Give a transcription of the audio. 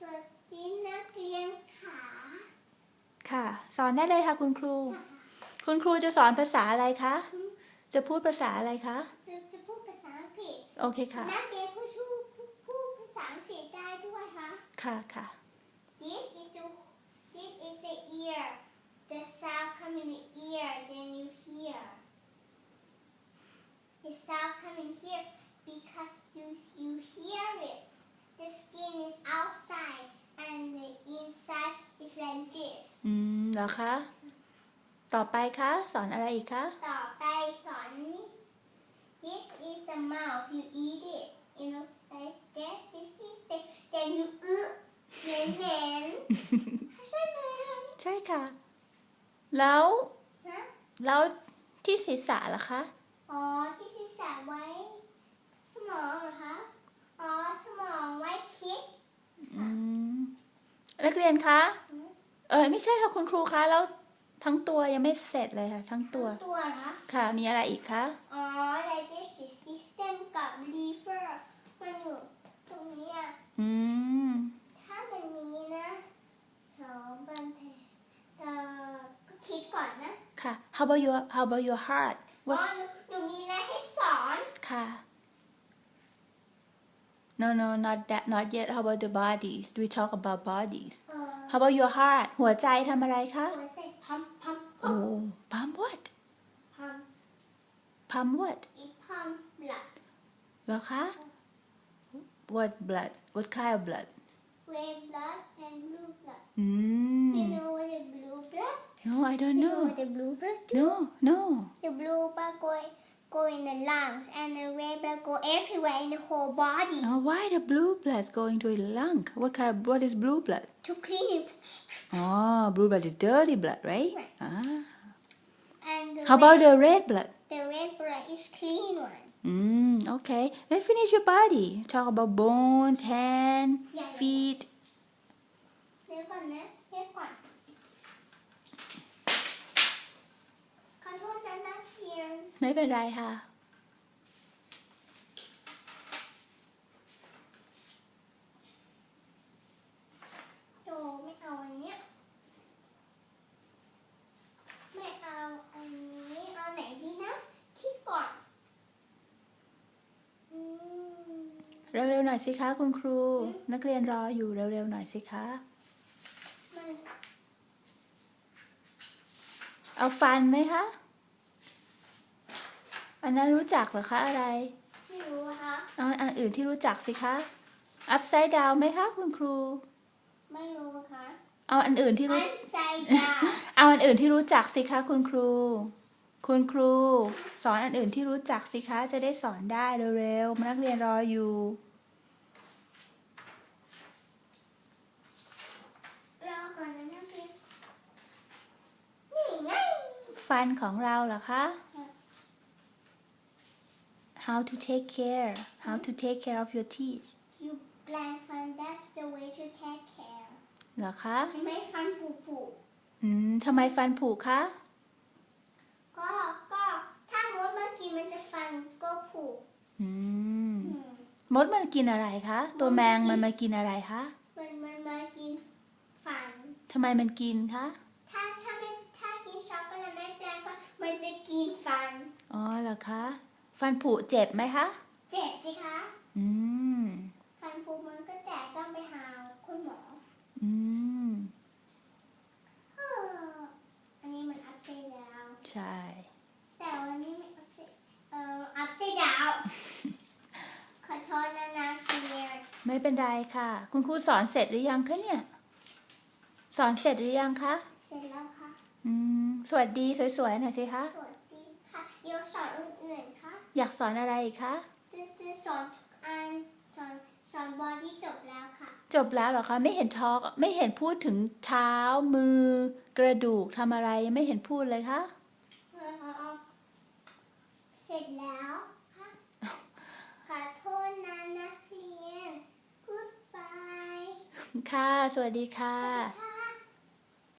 สวัสดีนักเรียนขาค่ะ สอนได้เลยค่ะคุณครู คุณครูจะสอนภาษาอะไรคะ จะพูดภาษาอะไรคะ จะจะพูดภาษาอังกฤษ โอเคค่ะ นักเรียนผู้ชูพูดภาษาอังกฤษได้ด้วยคะ ค่ะค่ะ This is the this is the ear the sound come in the ear then you hear the sound come in here because you you hear it the skin is outside and the inside is like this อืมเหร อคะ ต่อไปคะ สอนอะไรอีกคะ ต่อไปสอนนี้ This is the mouth you eat it you know like this this is the then you อึเหม็นเหม็นใช่ไหมใช่ค่ะ แล้วฮะแล้วที่ศีรษะล่ะคะ อ๋อ ที่ศีรษะไว้ สมองเหรอคะ อ๋อ สมองไว้คิดอืมนักเรียนคะ เออไม่ใช่ค่ะคุณครูคะแล้วทั้งตัวยังไม่เสร็จเลยค่ะ ทั้งตัว ตัวเหรอค่ะ มีอะไรอีกคะ อ๋อ digestive system กับ liver มันอยู่ตรงเนี้ยอืม ถ้ามันมีนะสองบันเทเอ่อก็คิดก่อนนะค่ะ how about your how about your heart อ๋อ What's หนูหนูมีอะไรให้สอน ค่ะ no no not that not yet how about the bodies we talk about bodies เอ่อ how about your heart หัวใจทำอะไรคะ หัวใจพัมพัมพัโอ้ม pump what พัม pump what อีพัมหลักเหรอคะ what blood what kind of blood red blood and blue blood อื you ม know what the blue blood no I don't you know know what the blue blood do no no the blue blood go go in the lungs and the red blood go everywhere in the whole body oh, why the blue blood going to the lung what kind of, what is blue blood to clean it oh blue blood is dirty blood right Right. ah and how about the red blood the red blood is clean one Mm, okay. Let's finish your body. Talk about bones, hand, Yeah. feet. เไม่เป็นไรค่ะ โจไม่เอาอันเนี้ย ไม่เอาอันนี้ เอาไหนดีนะ คิดก่อนอืมเร็วๆหน่อยสิคะคุณครู นักเรียนรออยู่เร็วๆหน่อยสิคะ มัน เอาฟันไหมคะ อันนั้นรู้จักเหรอคะอะไร ไม่รู้อะคะเอาอันอื่นที่รู้จักสิคะ upside down ไหมคะ คุณครู ไม่รู้อะคะเอาอันอื่นที่รู้ อันไซดาเอาอันอื่นที่รู้จักสิคะคุณครู คุณครู สอนอันอื่นที่รู้จักสิคะ จะได้สอนได้เร็วๆนักเรียนรออยู่รอก่อนนะนักเรียนนี่ไงฟันของเราเหรอคะ how to take care how to take care of your teeth you แปลงฟัน that's the way to take care เหรอคะเห็นไหมฟันผุผุอืมทำไมฟันผุคะ ก็ก็ถ้ามดมากินมันจะฟันก็ผุอืมอืมมดมันกินอะไรคะ ตัวแมงมันมากินอะไรคะมันมันมากินฟันทำไมมันกินคะถ้าถ้าไม่ถ้ากินช็อกโกแลตไม่แปลงฟันมันจะกินฟัน อ๋อเหรอคะ ฟันผุเจ็บไหมคะ เจ็บสิคะ อืม ฟันผุมันก็แตกต้องไปหาคุณหมอ อืมเอออันนี้มันอัพไซด์ดาวใช่ แต่วันนี้ไม่อัพไซด์เอ่ออัพไซด์ดาวขอโทษนะนะเรียนไม่เป็นไรค่ะ คุณครูสอนเสร็จหรือยังคะเนี่ย สอนเสร็จหรือยังคะ เสร็จแล้วค่ะ อืม สวัสดีสวยๆหน่อยสิคะ สวัสดีค่ะ เดี๋ยวสอนอื่นๆค่ะอยากสอนอะไรอีกคะจะจะสอนอันสอนสอนบอดี้จบแล้วค่ะ จบแล้วเหรอคะ ไม่เห็นทอกไม่เห็นพูดถึงเท้ามือ กระดูกทำอะไรยังไม่เห็นพูดเลยคะเสร็จแล้วค่ะขอโทษนะนักเรียน goodbye ค่ะ สวัสดีค่ะค่ะ